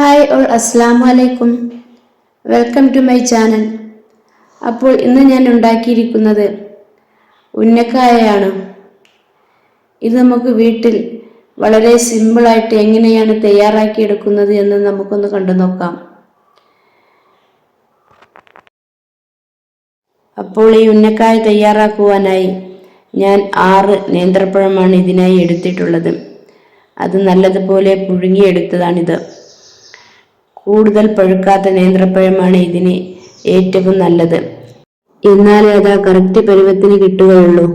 Hi all അസ്സാം വലൈക്കും welcome to my channel. അപ്പോൾ ഇന്ന് ഞാൻ ഉണ്ടാക്കിയിരിക്കുന്നത് ഉന്നക്കായയാണ്. ഇത് നമുക്ക് വീട്ടിൽ വളരെ സിമ്പിളായിട്ട് എങ്ങനെയാണ് തയ്യാറാക്കിയെടുക്കുന്നത് എന്ന് നമുക്കൊന്ന് കണ്ടു നോക്കാം. അപ്പോൾ ഈ ഉന്നക്കായ തയ്യാറാക്കുവാനായി ഞാൻ ആറ് നേന്ത്രപ്പഴമാണ് ഇതിനായി എടുത്തിട്ടുള്ളത്. അത് നല്ലതുപോലെ പുഴുങ്ങിയെടുത്തതാണിത്. കൂടുതൽ പഴുക്കാത്ത നേന്ത്രപ്പഴമാണ് ഇതിന് ഏറ്റവും നല്ലത്. എന്നാലേ അത് ആ കറക്റ്റ് പരുവത്തിന് കിട്ടുകയുള്ളൂ.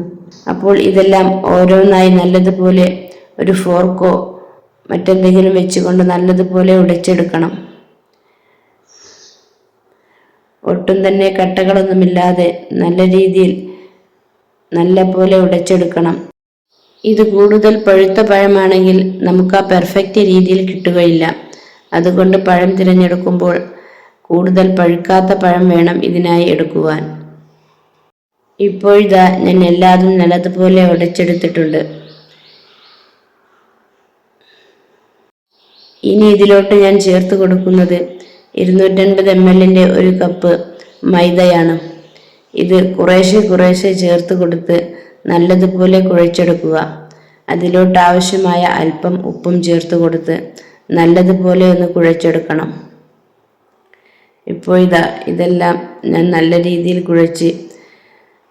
അപ്പോൾ ഇതെല്ലാം ഓരോന്നായി നല്ലതുപോലെ ഒരു ഫോർക്കോ മറ്റെന്തെങ്കിലും വെച്ചുകൊണ്ട് നല്ലതുപോലെ ഉടച്ചെടുക്കണം. ഒട്ടും തന്നെ കട്ടകളൊന്നുമില്ലാതെ നല്ല രീതിയിൽ നല്ല പോലെ ഉടച്ചെടുക്കണം. ഇത് കൂടുതൽ പഴുത്ത പഴമാണെങ്കിൽ നമുക്ക് ആ പെർഫെക്റ്റ് രീതിയിൽ കിട്ടുകയില്ല. അതുകൊണ്ട് പഴം തിരഞ്ഞെടുക്കുമ്പോൾ കൂടുതൽ പഴുക്കാത്ത പഴം വേണം ഇതിനായി എടുക്കുവാൻ. ഇപ്പോഴിതാ ഞാൻ എല്ലാതും നല്ലതുപോലെ ഉടച്ചെടുത്തിട്ടുണ്ട്. ഇനി ഇതിലോട്ട് ഞാൻ ചേർത്ത് കൊടുക്കുന്നത് ഇരുന്നൂറ്റൻപത് എം എല്ലിന്റെ ഒരു കപ്പ് മൈദയാണ്. ഇത് കുറേശ്ശെ കുറേശ്ശെ ചേർത്ത് കൊടുത്ത് നല്ലതുപോലെ കുഴച്ചെടുക്കുക. അതിലോട്ട് ആവശ്യമായ അല്പം ഉപ്പും ചേർത്ത് കൊടുത്ത് നല്ലതുപോലെ ഒന്ന് കുഴച്ചെടുക്കണം. ഇപ്പോൾ ഇതാ ഇതെല്ലാം ഞാൻ നല്ല രീതിയിൽ കുഴച്ച്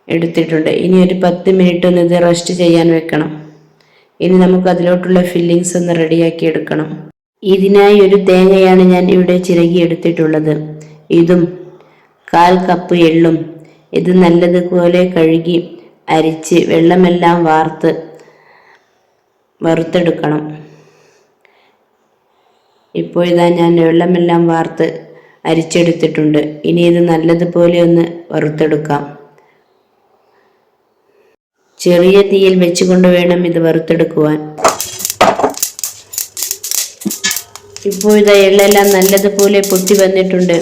എടുത്തിട്ടുണ്ട്. ഇനി ഒരു പത്ത് മിനിറ്റ് ഒന്ന് ഇത് റെസ്റ്റ് ചെയ്യാൻ വെക്കണം. ഇനി നമുക്ക് അതിലോട്ടുള്ള ഫില്ലിങ്സ് ഒന്ന് റെഡിയാക്കി എടുക്കണം. ഇതിനായി ഒരു തേങ്ങയാണ് ഞാൻ ഇവിടെ ചിരകി എടുത്തിട്ടുള്ളത്. ഇതും കാൽ കപ്പ് എള്ളും. ഇത് നല്ലതുപോലെ കഴുകി അരിച്ച് വെള്ളമെല്ലാം വാർത്ത് വറുത്തെടുക്കണം. ഇപ്പോൾ ഞാൻ വെള്ളമെല്ലാം വാർത്ത് അരിച്ചെടുത്തിട്ടുണ്ട്. ഇനി ഇത് നല്ലതുപോലെ ഒന്ന് വറുത്തെടുക്കാം. ചെറിയ തീയിൽ വെച്ചുകൊണ്ട് വേണം ഇത് വറുത്തെടുക്കുവാൻ. ഇപ്പോൾ എള്ളെല്ലാം നല്ലതുപോലെ പൊട്ടി വന്നിട്ടുണ്ട്.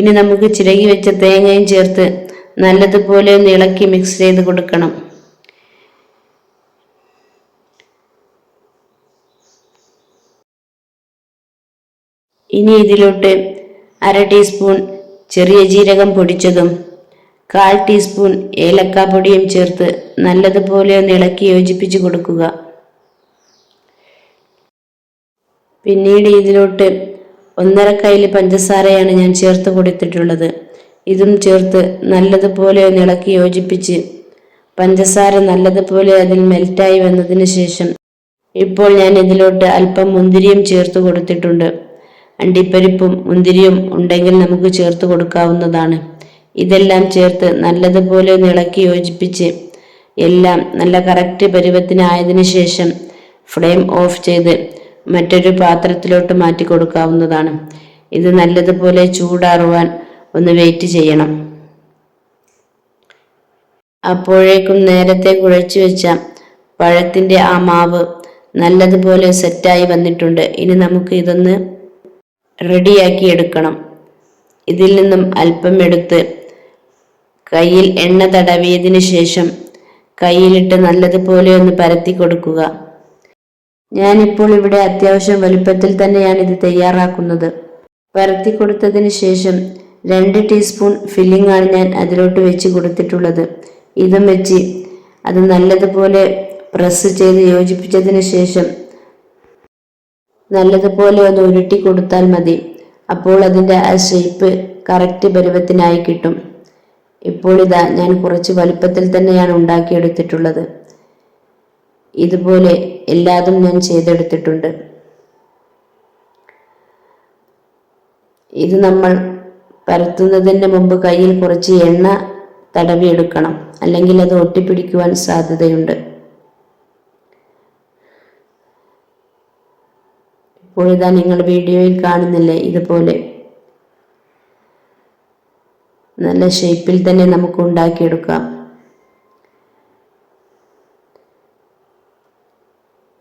ഇനി നമുക്ക് ചിരകി വെച്ച തേങ്ങയും ചേർത്ത് നല്ലതുപോലെ ഒന്ന് ഇളക്കി മിക്സ് ചെയ്ത് കൊടുക്കണം. ഇനി ഇതിലോട്ട് അര ടീസ്പൂൺ ചെറിയ ജീരകം പൊടിച്ചതും കാൽ ടീസ്പൂൺ ഏലക്ക പൊടിയും ചേർത്ത് നല്ലതുപോലെ ഒന്ന് ഇളക്കി യോജിപ്പിച്ച് കൊടുക്കുക. പിന്നീട് ഇതിലോട്ട് ഒന്നര കയ്യിൽ പഞ്ചസാരയാണ് ഞാൻ ചേർത്ത് കൊടുത്തിട്ടുള്ളത്. ഇതും ചേർത്ത് നല്ലതുപോലെ ഒന്ന് ഇളക്കി യോജിപ്പിച്ച് പഞ്ചസാര നല്ലതുപോലെ അതിൽ മെൽറ്റായി വന്നതിന് ശേഷം ഇപ്പോൾ ഞാൻ ഇതിലോട്ട് അല്പം മുന്തിരിയും ചേർത്ത് കൊടുത്തിട്ടുണ്ട്. അണ്ടിപ്പരിപ്പും മുന്തിരിയും ഉണ്ടെങ്കിൽ നമുക്ക് ചേർത്ത് കൊടുക്കാവുന്നതാണ്. ഇതെല്ലാം ചേർത്ത് നല്ലതുപോലെ ഇളക്കി യോജിപ്പിച്ച് എല്ലാം നല്ല കറക്റ്റ് പരുവത്തിനായതിനു ശേഷം ഫ്ലെയിം ഓഫ് ചെയ്ത് മറ്റൊരു പാത്രത്തിലോട്ട് മാറ്റി കൊടുക്കാവുന്നതാണ്. ഇത് നല്ലതുപോലെ ചൂടാറുവാൻ ഒന്ന് വെയിറ്റ് ചെയ്യണം. അപ്പോഴേക്കും നേരത്തെ കുഴച്ചു വെച്ച പഴത്തിന്റെ ആ മാവ് നല്ലതുപോലെ സെറ്റായി വന്നിട്ടുണ്ട്. ഇനി നമുക്ക് ഇതൊന്ന് റെഡിയാക്കി എടുക്കണം. ഇതിൽ നിന്നും അല്പം എടുത്ത് കയ്യിൽ എണ്ണ തടവിയതിനു ശേഷം കയ്യിലിട്ട് നല്ലതുപോലെ ഒന്ന് പരത്തി കൊടുക്കുക. ഞാനിപ്പോൾ ഇവിടെ അത്യാവശ്യം വലുപ്പത്തിൽ തന്നെയാണ് ഇത് തയ്യാറാക്കുന്നത്. പരത്തി കൊടുത്തതിന് ശേഷം രണ്ട് ടീസ്പൂൺ ഫില്ലിംഗ് ആണ് ഞാൻ അതിലോട്ട് വെച്ച് കൊടുത്തിട്ടുള്ളത്. ഇതും വെച്ച് അത് നല്ലതുപോലെ പ്രസ് ചെയ്ത് യോജിപ്പിച്ചതിന് ശേഷം നല്ലതുപോലെ ഒന്ന് ഉരുട്ടി കൊടുത്താൽ മതി. അപ്പോൾ അതിന്റെ ആ ഷേപ്പ് കറക്റ്റ് പരുവത്തിനായി കിട്ടും. ഇപ്പോൾ ഇതാ ഞാൻ കുറച്ച് വലുപ്പത്തിൽ തന്നെയാണ് ഉണ്ടാക്കിയെടുത്തിട്ടുള്ളത്. ഇതുപോലെ എല്ലാതും ഞാൻ ചെയ്തെടുത്തിട്ടുണ്ട്. ഇത് നമ്മൾ പരത്തുന്നതിന് മുമ്പ് കയ്യിൽ കുറച്ച് എണ്ണ തടവിയെടുക്കണം. അല്ലെങ്കിൽ അത് ഒട്ടിപ്പിടിക്കുവാൻ സാധ്യതയുണ്ട്. ഇപ്പോൾ ഇതാ നിങ്ങൾ വീഡിയോയിൽ കാണുന്നില്ലേ ഇതുപോലെ? നല്ല ഷേപ്പിൽ തന്നെ നമുക്ക് ഉണ്ടാക്കിയെടുക്കാം.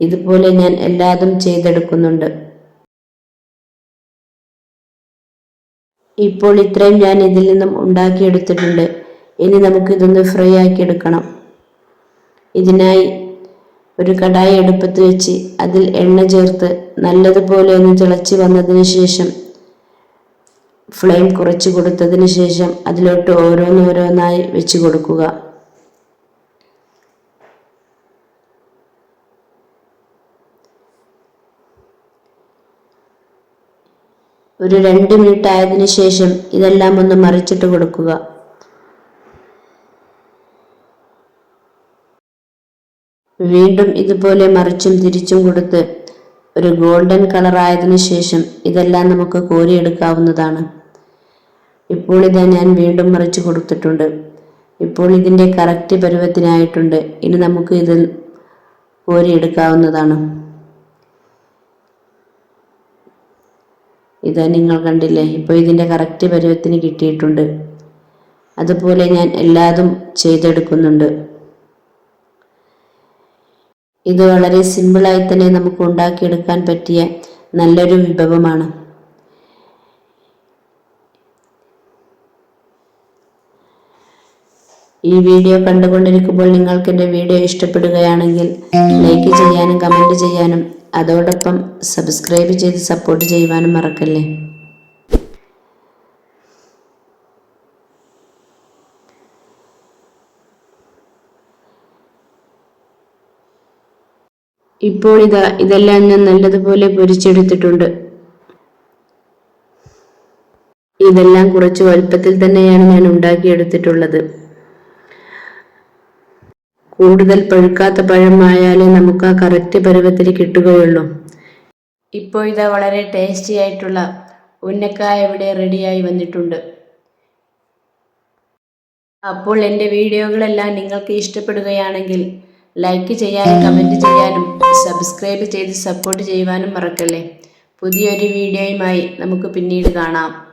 ഇതുപോലെ ഞാൻ എല്ലാതും ചെയ്തെടുക്കുന്നുണ്ട്. ഇപ്പോൾ ഇത്രയും ഞാൻ ഇതിൽ നിന്നും ഉണ്ടാക്കിയെടുത്തിട്ടുണ്ട്. ഇനി നമുക്ക് ഇതൊന്ന് ഫ്രൈ ആക്കി എടുക്കണം ഇതിനായി ഒരു കടായി അടുപ്പത്ത് വെച്ച് അതിൽ എണ്ണ ചേർത്ത് നല്ലതുപോലെ ഒന്ന് തിളച്ച് വന്നതിന് ശേഷം ഫ്ലെയിം കുറച്ച് കൊടുത്തതിന് ശേഷം അതിലോട്ട് ഓരോന്നോരോന്നായി വെച്ച് കൊടുക്കുക. ഒരു രണ്ട് മിനിറ്റ് ആയതിനു ശേഷം ഇതെല്ലാം ഒന്ന് മറിച്ചിട്ട് കൊടുക്കുക. വീണ്ടും ഇതുപോലെ മറിച്ചും തിരിച്ചും കൊടുത്ത് ഒരു ഗോൾഡൻ കളർ ആയതിനു ശേഷം ഇതെല്ലാം നമുക്ക് കോരിയെടുക്കാവുന്നതാണ്. ഇപ്പോൾ ഇതാ ഞാൻ വീണ്ടും മറിച്ച് കൊടുത്തിട്ടുണ്ട്. ഇപ്പോൾ ഇതിന്റെ കറക്റ്റ് പരുവത്തിനായിട്ടുണ്ട്. ഇനി നമുക്ക് ഇതിൽ കോരിയെടുക്കാവുന്നതാണ്. ഇത് നിങ്ങൾ കണ്ടില്ലേ? ഇപ്പോൾ ഇതിന്റെ കറക്റ്റ് പരുവത്തിന് കിട്ടിയിട്ടുണ്ട്. അതുപോലെ ഞാൻ എല്ലാതും ചെയ്തെടുക്കുന്നുണ്ട്. ഇത് വളരെ സിമ്പിളായി തന്നെ നമുക്ക് ഉണ്ടാക്കിയെടുക്കാൻ പറ്റിയ നല്ലൊരു വിഭവമാണ്. ഈ വീഡിയോ കണ്ടുകൊണ്ടിരിക്കുമ്പോൾ നിങ്ങൾക്ക് എന്റെ വീഡിയോ ഇഷ്ടപ്പെടുകയാണെങ്കിൽ ലൈക്ക് ചെയ്യാനും കമന്റ് ചെയ്യാനും അതോടൊപ്പം സബ്സ്ക്രൈബ് ചെയ്ത് സപ്പോർട്ട് ചെയ്യുവാനും മറക്കല്ലേ? ഇപ്പോൾ ഇതാ ഇതെല്ലാം ഞാൻ നല്ലതുപോലെ പൊരിച്ചെടുത്തിട്ടുണ്ട്. ഇതെല്ലാം കുറച്ച് വലുപ്പത്തിൽ തന്നെയാണ് ഞാൻ ഉണ്ടാക്കിയെടുത്തിട്ടുള്ളത്. കൂടുതൽ പഴുക്കാത്ത പഴമായാലേ നമുക്ക് ആ കറക്റ്റ് പരുവത്തിൽ കിട്ടുകയുള്ളൂ. ഇതാ വളരെ ടേസ്റ്റി ആയിട്ടുള്ള ഉന്നക്കായ ഇവിടെ റെഡിയായി വന്നിട്ടുണ്ട്. അപ്പോൾ എന്റെ വീഡിയോകളെല്ലാം നിങ്ങൾക്ക് ഇഷ്ടപ്പെടുകയാണെങ്കിൽ ലൈക്ക് ചെയ്യാനും കമന്റ് ചെയ്യാനും സബ്സ്ക്രൈബ് ചെയ്ത് സപ്പോർട്ട് ചെയ്യുവാനും മറക്കല്ലേ? പുതിയൊരു വീഡിയോയുമായി നമുക്ക് പിന്നീട് കാണാം.